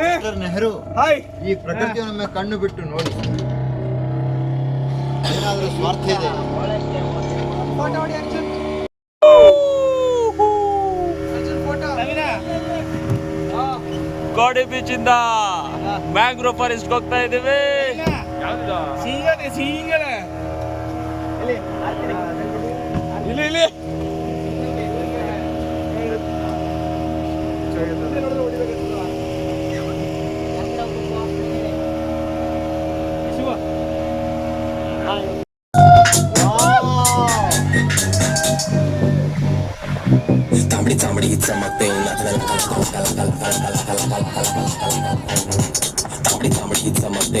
Doctor Nehru ಈ ಪ್ರಕೃತಿಯೊಮ್ಮೆ ಕಣ್ಣು ಬಿಟ್ಟು ನೋಡಿ. ಏನಾದರೂ ಸ್ವಾರ್ಥ ಇದೆ? ಗೋಡಿ ಬೀಚ್ ಇಂದ ಮ್ಯಾಂಗ್ರೋ ಫಾರೆಸ್ಟ್ ಹೋಗ್ತಾ ಇದೀವಿ ಇಲ್ಲಿ ಇಲ್ಲಿ तांबडी तांबडी चमकते तांबडी तांबडी चमकते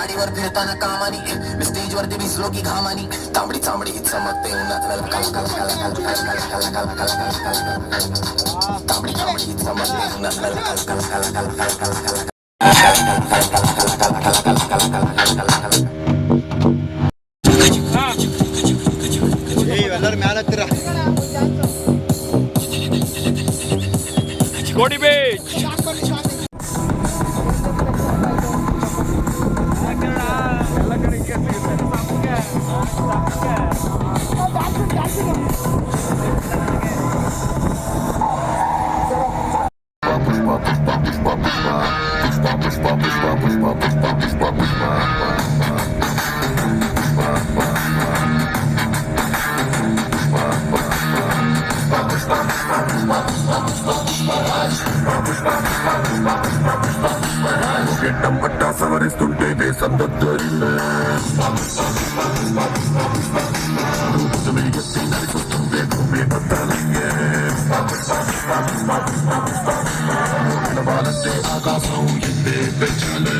गाडीवर फिरताना कामानी मी स्टेजवरती भिजलो की घामानी तांबडी चांबडी चमकते उन्हात तांबडी चांबडी चमकते उन्हात ಎಲ್ಲರೂ ಮ್ಯಾಲ ಹತ್ತಿರ ಕೋಡಿ ಬೀಚ್ పట్టా సవరిస్తుంటే దేశం దద్దరిందే భూమి పట్టాలంగే ఆకాశం ఎందే పెంచాలే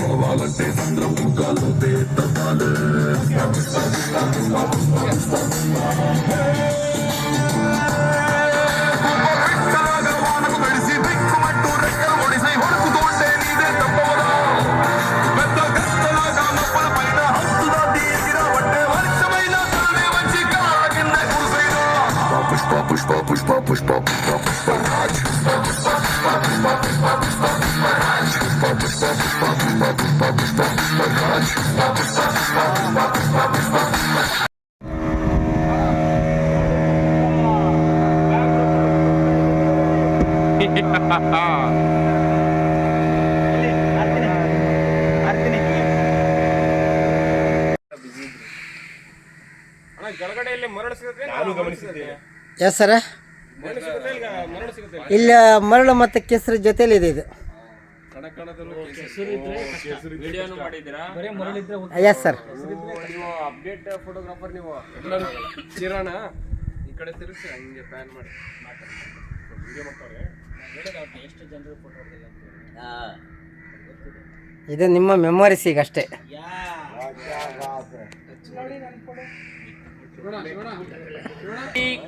పోవాలంటే సంద్రం ముఖాలు తగ్గాలే ಪಾಪ ಪಾಪ ಪಾಪ ಪಾಪ ಪಾಪ ಪಾಪ ಪಾಪ ಪಾಪ ಪಾಪ ಪಾಪ ಪಾಪ ಎಸ್ ಸರ? ಇಲ್ಲಿ, ಮರಳು ಮತ್ತು ಕೆಸರು ಜೊತೆಲಿ ಇದೆ ಇದು. Yes sir? ಅಪ್ಡೇಟ್ ಫೋಟೋಗ್ರಾಫರ್ ನೀವು ಈ ಕಡೆ ಮಾಡಿ ಇದು ನಿಮ್ಮ ಮೆಮೊರೀಸ್ ಅಷ್ಟೇ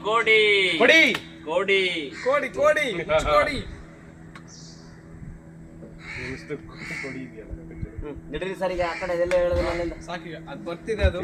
ಕೋಡಿ. ಕೋಡಿ. ಕೋಡಿ. ಕೋಡಿ ಕೋಡಿ. ಕೋಡಿ. ನಡ್ರಿ ಸರ್ ಈಗ ಆ ಕಡೆ ಎಲ್ಲ ಹೇಳಿದ್ರೆ ಸಾಕಿ ಅದು ಬರ್ತಿದೆ ಅದು.